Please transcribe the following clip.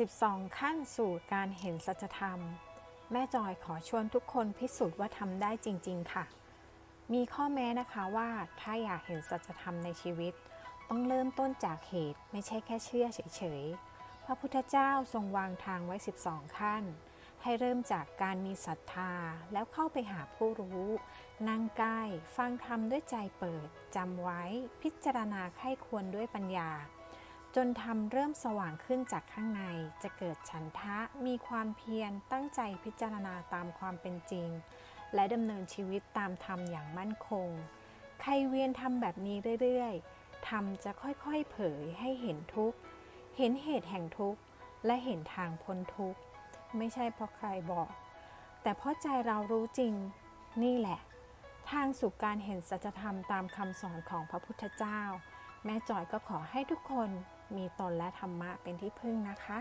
12 ขั้นสู่การเห็นสัจธรรม แม่จอยขอชวนทุกคนพิสูจน์ว่าทำได้จริง ๆ ค่ะ มีข้อแม้นะคะว่าถ้าอยากเห็นสัจธรรมในชีวิต ต้องเริ่มต้นจากเหตุไม่ใช่แค่เชื่อเฉยๆ พระพุทธเจ้าทรงวางทางไว้ 12 ขั้น ให้เริ่มจากการมีศรัทธาแล้วเข้าไปหาผู้รู้ นั่งใกล้ฟังธรรมด้วยใจเปิดจำไว้พิจารณาไข้ควรด้วยปัญญา จนทำเริ่มสว่างขึ้นจากข้างใน จะเกิดฉันทะมีความเพียรตั้งใจพิจารณาตามความเป็นจริง และดำเนินชีวิตตามธรรมอย่างมั่นคง ใครเวียนทำแบบนี้เรื่อยๆธรรมจะค่อยๆเผยให้เห็นทุกข์ เห็นเหตุแห่งทุกข์ และเห็นทางพ้นทุกข์ ไม่ใช่เพราะใครบอก แต่เพราะใจเรารู้จริง นี่แหละ ทางสู่การเห็นสัจธรรมตามคำสอนของพระพุทธเจ้า แม่จอยก็ขอให้ทุกคนมีตนและธรรมะเป็นที่พึ่งนะคะ